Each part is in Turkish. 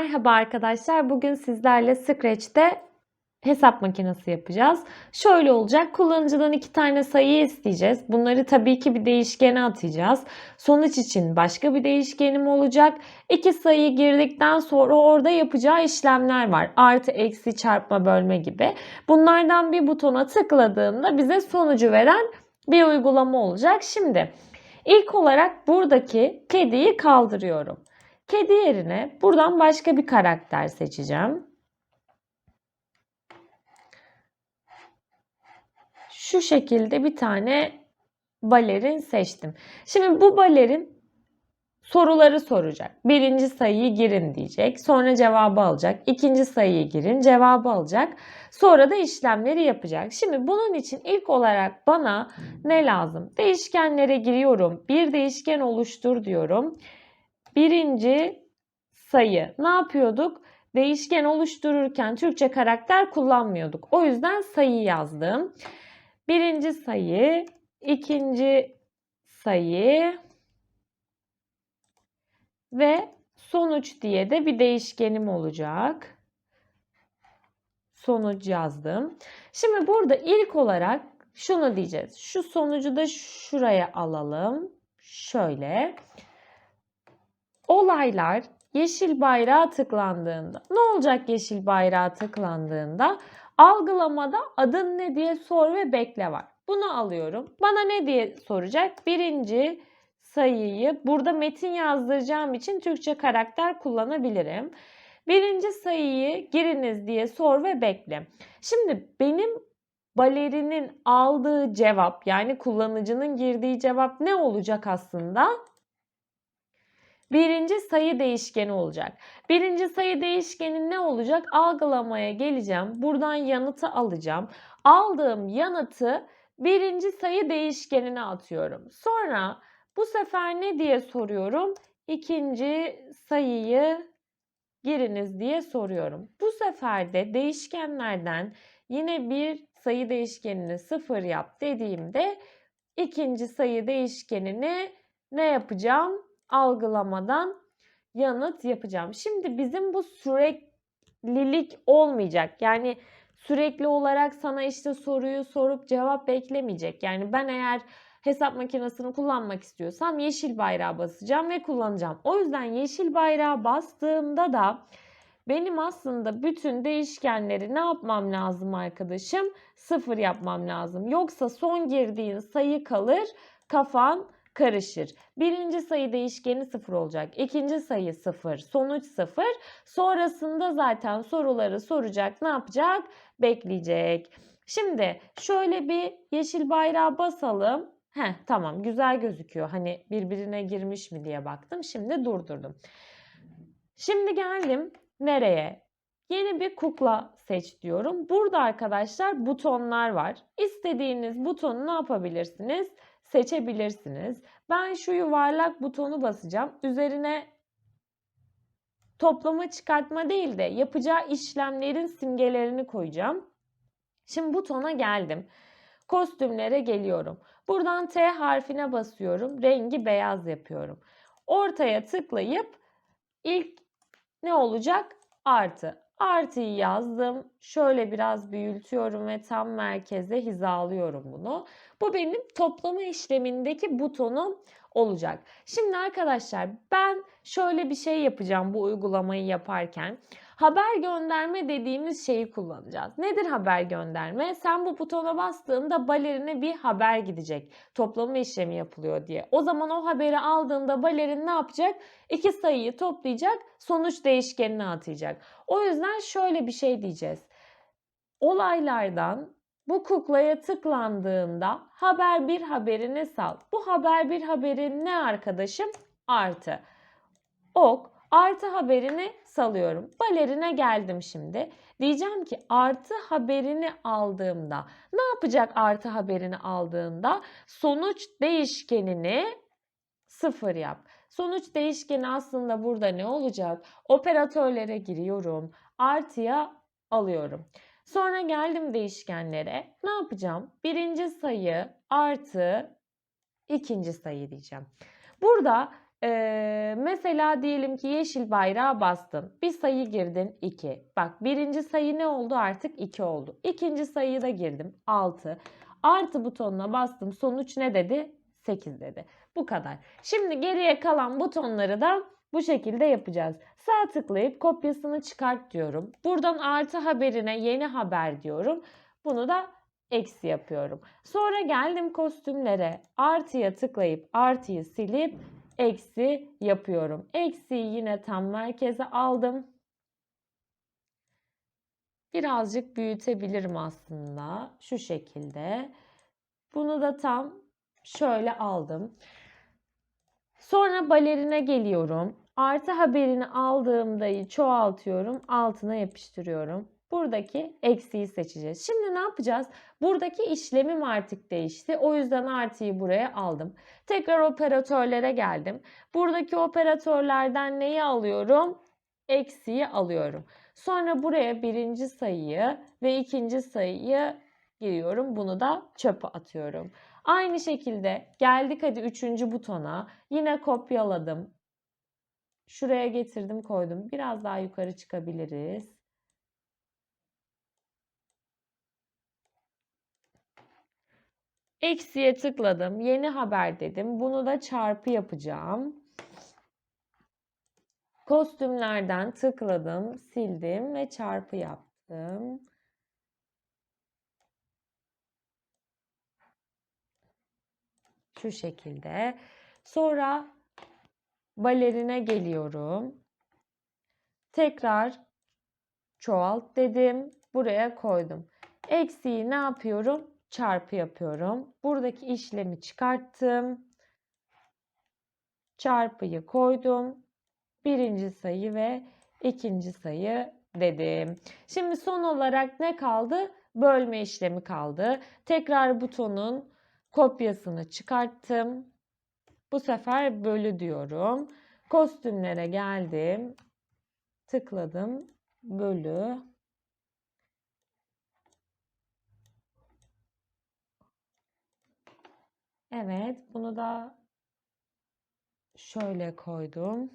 Merhaba arkadaşlar. Bugün sizlerle Scratch'te hesap makinesi yapacağız. Şöyle olacak. Kullanıcıdan iki tane sayı isteyeceğiz. Bunları tabii ki bir değişkene atacağız. Sonuç için başka bir değişkenim olacak. İki sayı girdikten sonra orada yapacağı işlemler var. Artı, eksi, çarpma, bölme gibi. Bunlardan bir butona tıkladığında bize sonucu veren bir uygulama olacak. Şimdi ilk olarak buradaki kediyi kaldırıyorum. Kedi yerine buradan başka bir karakter seçeceğim. Şu şekilde bir tane balerin seçtim. Şimdi bu balerin soruları soracak. Birinci sayıyı girin diyecek. Sonra cevabı alacak. İkinci sayıyı girin, cevabı alacak. Sonra da işlemleri yapacak. Şimdi bunun için ilk olarak bana ne lazım? Değişkenlere giriyorum. Bir değişken oluştur diyorum. Birinci sayı. Ne yapıyorduk? Değişken oluştururken Türkçe karakter kullanmıyorduk. O yüzden sayı yazdım. Birinci sayı, ikinci sayı ve sonuç diye de bir değişkenim olacak. Sonuç yazdım. Şimdi burada ilk olarak şunu diyeceğiz. Şu sonucu da şuraya alalım. Şöyle. Olaylar yeşil bayrağa tıklandığında ne olacak yeşil bayrağa tıklandığında? Algılamada adın ne diye sor ve bekle var. Bunu alıyorum. Bana ne diye soracak? Birinci sayıyı burada metin yazdıracağım için Türkçe karakter kullanabilirim. Birinci sayıyı giriniz diye sor ve bekle. Şimdi benim balerinin aldığı cevap yani kullanıcının girdiği cevap ne olacak aslında? Birinci sayı değişkeni olacak. Birinci sayı değişkeni ne olacak? Algılamaya geleceğim. Buradan yanıtı alacağım. Aldığım yanıtı birinci sayı değişkenine atıyorum. Sonra bu sefer ne diye soruyorum? İkinci sayıyı giriniz diye soruyorum. Bu sefer de değişkenlerden yine bir sayı değişkenini sıfır yap dediğimde ikinci sayı değişkenini ne yapacağım? Algılamadan yanıt yapacağım. Şimdi bizim bu süreklilik olmayacak. Yani sürekli olarak sana işte soruyu sorup cevap beklemeyecek. Yani ben eğer hesap makinesini kullanmak istiyorsam yeşil bayrağı basacağım ve kullanacağım. O yüzden yeşil bayrağı bastığımda da benim aslında bütün değişkenleri ne yapmam lazım arkadaşım? Sıfır yapmam lazım. Yoksa son girdiğin sayı kalır, kafan karışır. Birinci sayı değişkeni sıfır olacak. İkinci sayı sıfır. Sonuç sıfır. Sonrasında zaten soruları soracak. Ne yapacak? Bekleyecek. Şimdi şöyle bir yeşil bayrağı basalım. Heh, tamam güzel gözüküyor. Hani birbirine girmiş mi diye baktım. Şimdi durdurdum. Şimdi geldim nereye? Yeni bir kukla seç diyorum. Burada arkadaşlar butonlar var. İstediğiniz butonu ne yapabilirsiniz? Seçebilirsiniz. Ben şu yuvarlak butonu basacağım. Üzerine toplama çıkartma değil de yapacağı işlemlerin simgelerini koyacağım. Şimdi butona geldim. Kostümlere geliyorum. Buradan T harfine basıyorum. Rengi beyaz yapıyorum. Ortaya tıklayıp ilk ne olacak? Artı. Artıyı yazdım. Şöyle biraz büyütüyorum ve tam merkeze hizalıyorum bunu. Bu benim toplama işlemindeki butonum olacak. Şimdi arkadaşlar ben şöyle bir şey yapacağım bu uygulamayı yaparken. Haber gönderme dediğimiz şeyi kullanacağız. Nedir haber gönderme? Sen bu butona bastığında balerine bir haber gidecek. Toplama işlemi yapılıyor diye. O zaman o haberi aldığında balerin ne yapacak? İki sayıyı toplayacak, sonuç değişkenine atacak. O yüzden şöyle bir şey diyeceğiz. Olaylardan bu kuklaya tıklandığında haber bir haberini sal. Bu haber bir haberin ne arkadaşım? Artı. Ok artı haberini salıyorum. Balerine geldim şimdi. Diyeceğim ki artı haberini aldığımda ne yapacak artı haberini aldığında? Sonuç değişkenini sıfır yap. Sonuç değişkeni aslında burada ne olacak? Operatörlere giriyorum. Artıya alıyorum. Sonra geldim değişkenlere. Ne yapacağım? Birinci sayı artı ikinci sayı diyeceğim. Burada Ee, mesela diyelim ki yeşil bayrağı bastın. Bir sayı girdin 2. Bak birinci sayı ne oldu artık 2 oldu. İkinci sayıyı da girdim 6. Artı butonuna bastım. Sonuç ne dedi? 8 dedi. Bu kadar. Şimdi geriye kalan butonları da bu şekilde yapacağız. Sağ tıklayıp kopyasını çıkart diyorum. Buradan artı haberine yeni haber diyorum. Bunu da eksi yapıyorum. Sonra geldim kostümlere. Artıya tıklayıp artıyı silip eksi yapıyorum. Eksiyi yine tam merkeze aldım. Birazcık büyütebilirim aslında. Şu şekilde. Bunu da tam şöyle aldım. Sonra balerine geliyorum. Artı haberini aldığımdayı çoğaltıyorum. Altına yapıştırıyorum. Buradaki eksiği seçeceğiz. Şimdi ne yapacağız? Buradaki işlemim artık değişti. O yüzden artıyı buraya aldım. Tekrar operatörlere geldim. Buradaki operatörlerden neyi alıyorum? Eksiği alıyorum. Sonra buraya birinci sayıyı ve ikinci sayıyı giriyorum. Bunu da çöpe atıyorum. Aynı şekilde geldik hadi üçüncü butona. Yine kopyaladım. Şuraya getirdim koydum. Biraz daha yukarı çıkabiliriz. Eksiye tıkladım. Yeni haber dedim. Bunu da çarpı yapacağım. Kostümlerden tıkladım, sildim ve çarpı yaptım. Şu şekilde. Sonra balerine geliyorum. Tekrar çoğalt dedim. Buraya koydum. Eksiği ne yapıyorum? Çarpı yapıyorum. Buradaki işlemi çıkarttım. Çarpıyı koydum. Birinci sayı ve ikinci sayı dedim. Şimdi son olarak ne kaldı? Bölme işlemi kaldı. Tekrar butonun kopyasını çıkarttım. Bu sefer bölü diyorum. Kostümlere geldim. Tıkladım. Bölü. Evet, bunu da şöyle koydum.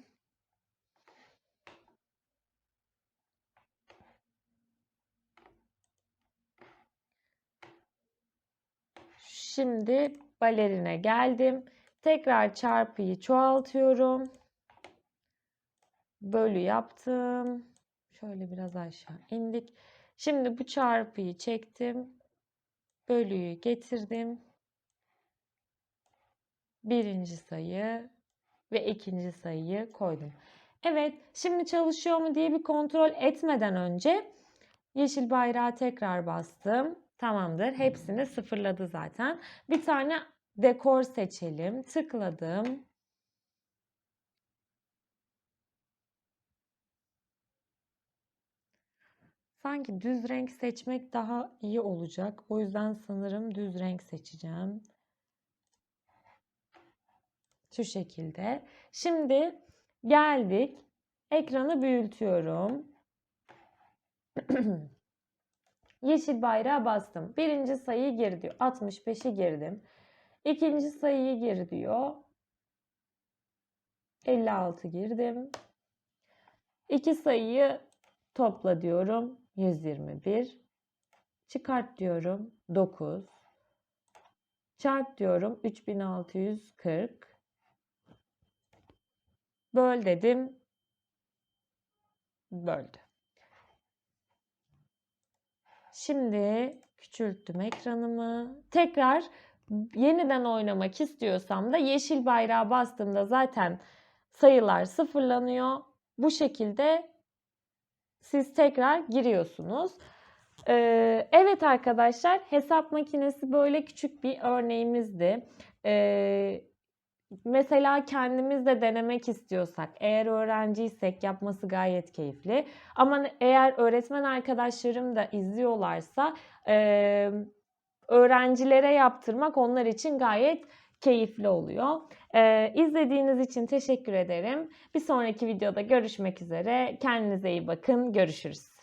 Şimdi balerine geldim. Tekrar çarpıyı çoğaltıyorum. Bölü yaptım. Şöyle biraz aşağı indik. Şimdi bu çarpıyı çektim. Bölüyü getirdim. Birinci sayı ve ikinci sayıyı koydum. Evet, şimdi çalışıyor mu diye bir kontrol etmeden önce yeşil bayrağı tekrar bastım. Tamamdır. Hepsini sıfırladı zaten. Bir tane dekor seçelim. Tıkladım. Sanki düz renk seçmek daha iyi olacak. O yüzden sanırım düz renk seçeceğim. Şu şekilde. Şimdi geldik. Ekranı büyütüyorum. Yeşil bayrağı bastım. Birinci sayıyı gir diyor. 65'i girdim. İkinci sayıyı gir diyor. 56 girdim. İki sayıyı topla diyorum. 121. Çıkart diyorum. 9. Çarp diyorum. 3640. Böl dedim. Böldü. Şimdi küçülttüm ekranımı. Tekrar yeniden oynamak istiyorsam da yeşil bayrağı bastığımda zaten sayılar sıfırlanıyor. Bu şekilde siz tekrar giriyorsunuz. Ee, evet arkadaşlar hesap makinesi böyle küçük bir örneğimizdi. Ee, Mesela kendimiz de denemek istiyorsak, eğer öğrenciysek yapması gayet keyifli. Ama eğer öğretmen arkadaşlarım da izliyorlarsa e, öğrencilere yaptırmak onlar için gayet keyifli oluyor. Ee, izlediğiniz için teşekkür ederim. Bir sonraki videoda görüşmek üzere. Kendinize iyi bakın. Görüşürüz.